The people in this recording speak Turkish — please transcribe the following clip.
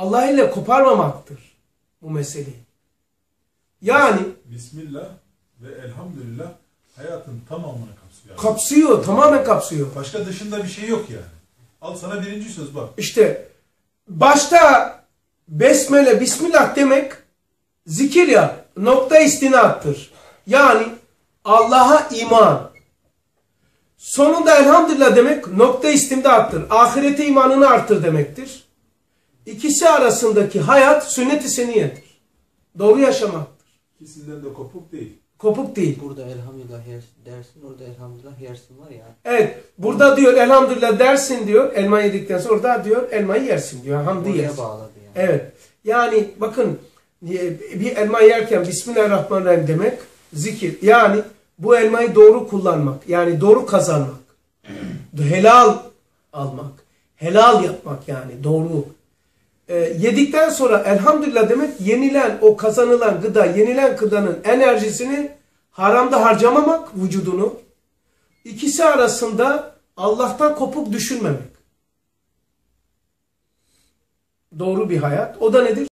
Allah ile koparmamaktır bu meseleyi. Yani Bismillah ve elhamdülillah hayatın tamamını kapsıyor. kapsıyor, tamamen kapsıyor. Başka dışında bir şey yok yani. Al sana birinci söz bak. İşte başta besmele, bismillah demek zikir ya, nokta istinattır. Yani Allah'a iman. Sonunda elhamdülillah demek nokta istimdattır. Ahirete imanını arttır demektir. İkisi arasındaki hayat sünnet-i seniyedir. Doğru yaşamaktır. İkisinden de kopuk değil. Kopuk değil. Burada elhamdülillah dersin, orada elhamdülillah yersin var ya. Evet, burada diyor elhamdülillah dersin diyor, elma yedikten sonra orada diyor elmayı yersin diyor, Oraya yersin. bağladı yani. Evet. Yani bakın e, bir elma yerken Bismillahirrahmanirrahim demek zikir. Yani bu elmayı doğru kullanmak. Yani doğru kazanmak. Helal almak. Helal yapmak yani doğru. E, yedikten sonra elhamdülillah demek yenilen o kazanılan gıda, yenilen gıdanın enerjisini haramda harcamamak vücudunu. İkisi arasında Allah'tan kopuk düşünmemek doğru bir hayat. O da nedir?